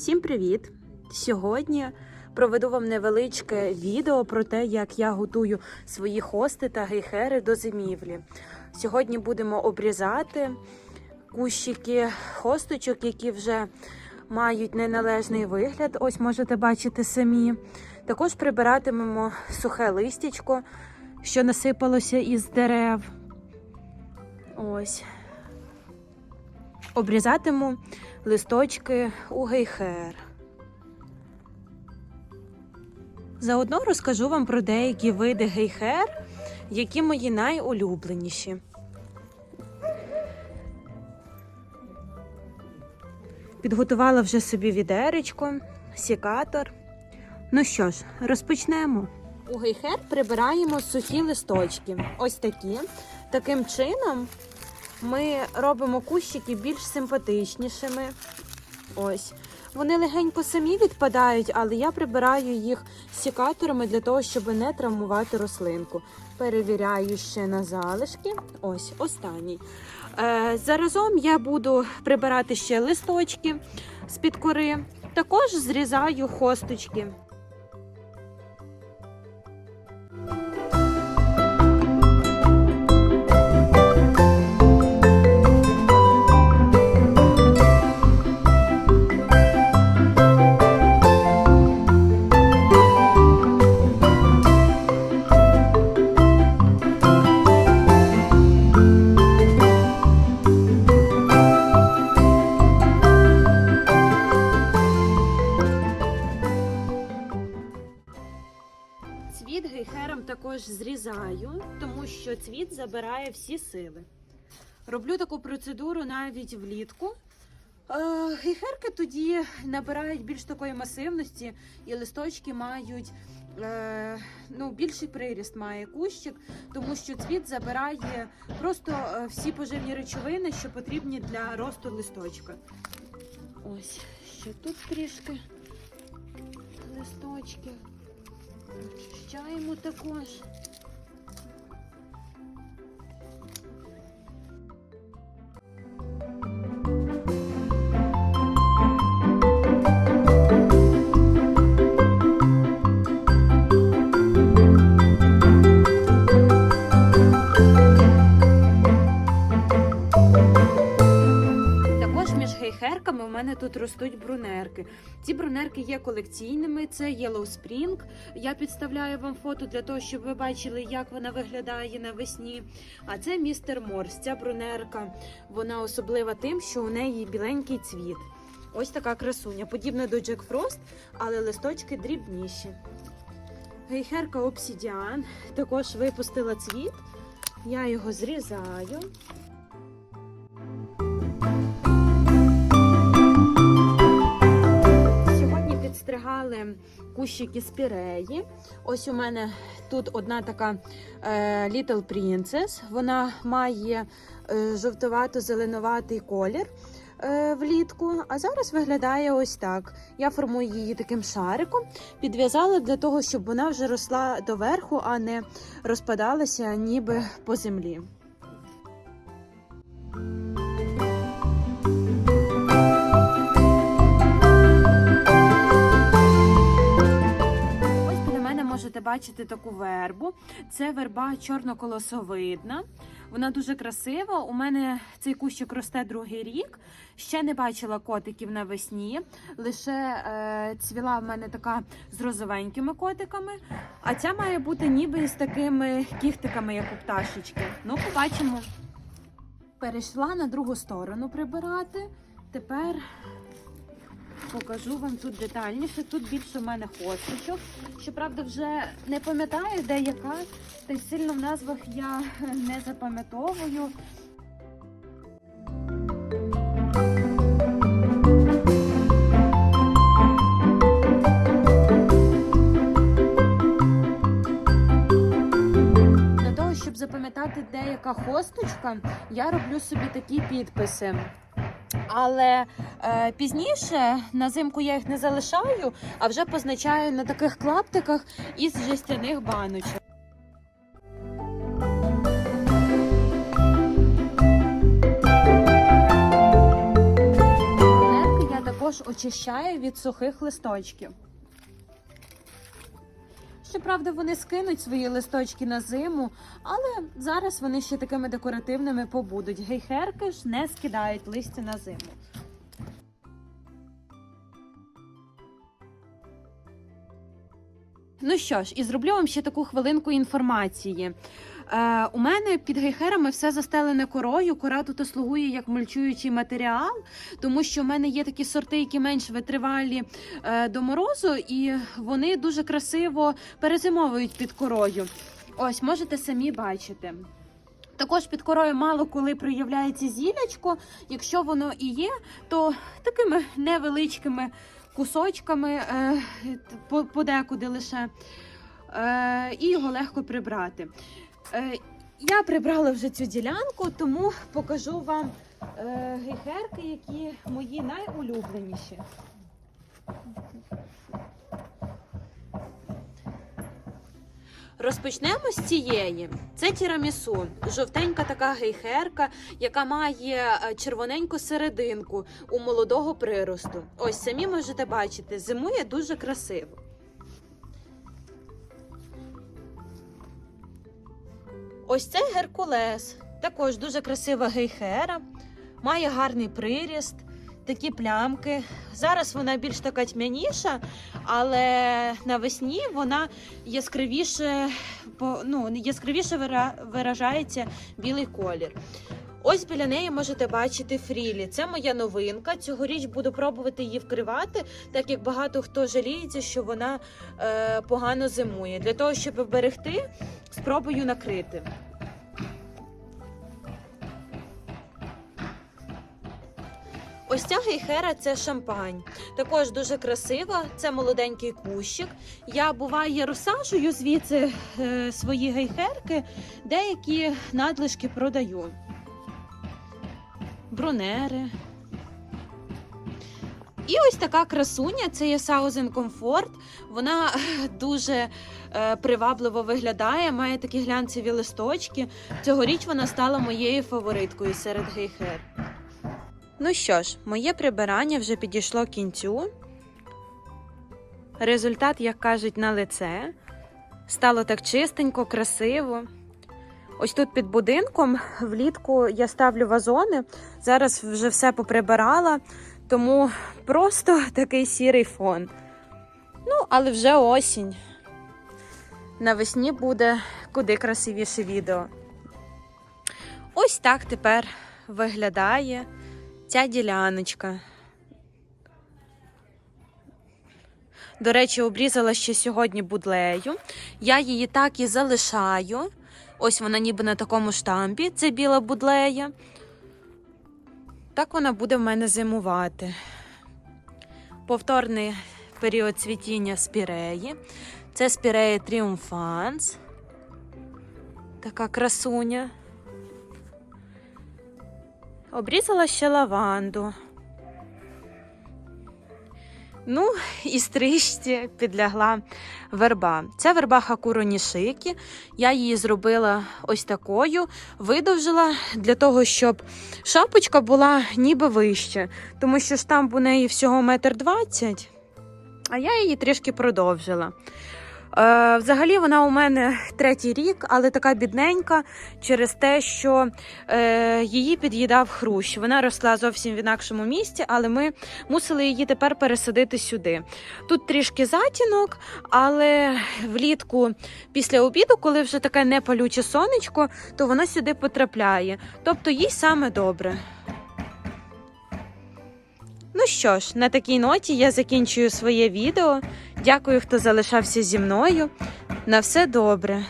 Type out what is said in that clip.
Всім привіт! Сьогодні проведу вам невеличке відео про те, як я готую свої хости та гейхери до зимівлі. Сьогодні будемо обрізати кущики хосточок, які вже мають неналежний вигляд. Ось можете бачити самі. Також прибиратимемо сухе листячко, що насипалося із дерев. Ось. Обрізатиму листочки у гейхер. Заодно розкажу вам про деякі види гейхер, які мої найулюбленіші. Підготувала вже собі відеречко, сікатор. Ну що ж, розпочнемо. У гейхер прибираємо сухі листочки. Ось такі. Таким чином ми робимо кущики більш симпатичнішими. Ось. Вони легенько самі відпадають, але я прибираю їх сікаторами для того, щоб не травмувати рослинку. Перевіряю ще на залишки. Ось останній. Е, заразом я буду прибирати ще листочки з-під кори. Також зрізаю хосточки. Також зрізаю, тому що цвіт забирає всі сили. Роблю таку процедуру навіть влітку. Е, Гейхерки тоді набирають більш такої масивності, і листочки мають е, ну, більший приріст має кущик, тому що цвіт забирає просто е, всі поживні речовини, що потрібні для росту листочка. Ось ще тут трішки листочки. Очищаємо також. Також мене тут ростуть брунерки. Ці брунерки є колекційними. Це Yellow Spring. Я підставляю вам фото для того, щоб ви бачили, як вона виглядає навесні. А це містер Морс. Ця брунерка вона особлива тим, що у неї біленький цвіт. Ось така красуня, подібна до Jack Frost, але листочки дрібніші. Гейхерка Obsidian також випустила цвіт. Я його зрізаю. Кущики спіреї. Ось у мене тут одна така е, Little Princess. Вона має е, жовтувато-зеленуватий колір е, влітку, а зараз виглядає ось так. Я формую її таким шариком, підв'язала для того, щоб вона вже росла доверху, а не розпадалася ніби по землі. Можете бачити таку вербу. Це верба чорноколосовидна. Вона дуже красива. У мене цей кущик росте другий рік. Ще не бачила котиків навесні. Лише е, цвіла в мене така з розовенькими котиками. А ця має бути ніби з такими кіхтиками, як у пташечки. Ну, побачимо. Перейшла на другу сторону прибирати. Тепер покажу вам тут детальніше. Тут більше в мене хосточок. Щоправда, вже не пам'ятаю, де яка, та й сильно в назвах я не запам'ятовую. Щоб запам'ятати, де яка хосточка, я роблю собі такі підписи. Але е, пізніше на зимку я їх не залишаю, а вже позначаю на таких клаптиках із жестяних баночок. також очищає від сухих листочків. Щоправда, вони скинуть свої листочки на зиму, але зараз вони ще такими декоративними побудуть. Гейхерки ж не скидають листя на зиму. Ну що ж, і зроблю вам ще таку хвилинку інформації. Е, у мене під гейхерами все застелене корою. Кора тут слугує як мульчуючий матеріал, тому що в мене є такі сорти, які менш витривалі е, до морозу, і вони дуже красиво перезимовують під корою. Ось можете самі бачити. Також під корою мало коли проявляється зілячко. Якщо воно і є, то такими невеличкими кусочками е, подекуди лише. Е, і його легко прибрати. Е, я прибрала вже цю ділянку, тому покажу вам е, гейхерки, які мої найулюбленіші. Розпочнемо з цієї. Це тірамісу, жовтенька така гейхерка, яка має е, червоненьку серединку у молодого приросту. Ось самі можете бачити, зимує дуже красиво. Ось це Геркулес. Також дуже красива гейхера, має гарний приріст, такі плямки. Зараз вона більш така тьмяніша, але навесні вона яскравіше, ну, яскравіше вира- виражається білий колір. Ось біля неї можете бачити фрілі. Це моя новинка. Цьогоріч буду пробувати її вкривати, так як багато хто жаліється, що вона е, погано зимує. Для того, щоб вберегти, спробую накрити. Ось ця гейхера це шампань. Також дуже красива. Це молоденький кущик. Я буває розсаджую звідси е, свої гейхерки, деякі надлишки продаю. Брунери. І ось така красуня, це є Саузен Комфорт. Вона дуже е, привабливо виглядає, має такі глянцеві листочки. Цьогоріч вона стала моєю фавориткою серед гейхер. Ну що ж, моє прибирання вже підійшло кінцю. Результат, як кажуть, на лице. Стало так чистенько, красиво. Ось тут під будинком влітку я ставлю вазони. Зараз вже все поприбирала, тому просто такий сірий фон. Ну, але вже осінь. Навесні буде куди красивіше відео. Ось так тепер виглядає ця діляночка. До речі, обрізала ще сьогодні будлею. Я її так і залишаю. Ось вона ніби на такому штампі. Це біла будлея. Так вона буде в мене зимувати. Повторний період цвітіння спіреї. Це спірея Тріумфанс. Така красуня. Обрізала ще лаванду. Ну, і стрижці підлягла верба. Це верба Хакуро Нішики. Я її зробила ось такою, видовжила для того, щоб шапочка була ніби вище, тому що штамп у неї всього метр двадцять, а я її трішки продовжила. Е, взагалі вона у мене третій рік, але така бідненька через те, що е, її під'їдав хрущ. Вона росла зовсім в інакшому місці, але ми мусили її тепер пересадити сюди. Тут трішки затінок, але влітку після обіду, коли вже таке непалюче сонечко, то воно сюди потрапляє. Тобто їй саме добре. Ну що ж, на такій ноті я закінчую своє відео. Дякую, хто залишався зі мною. На все добре.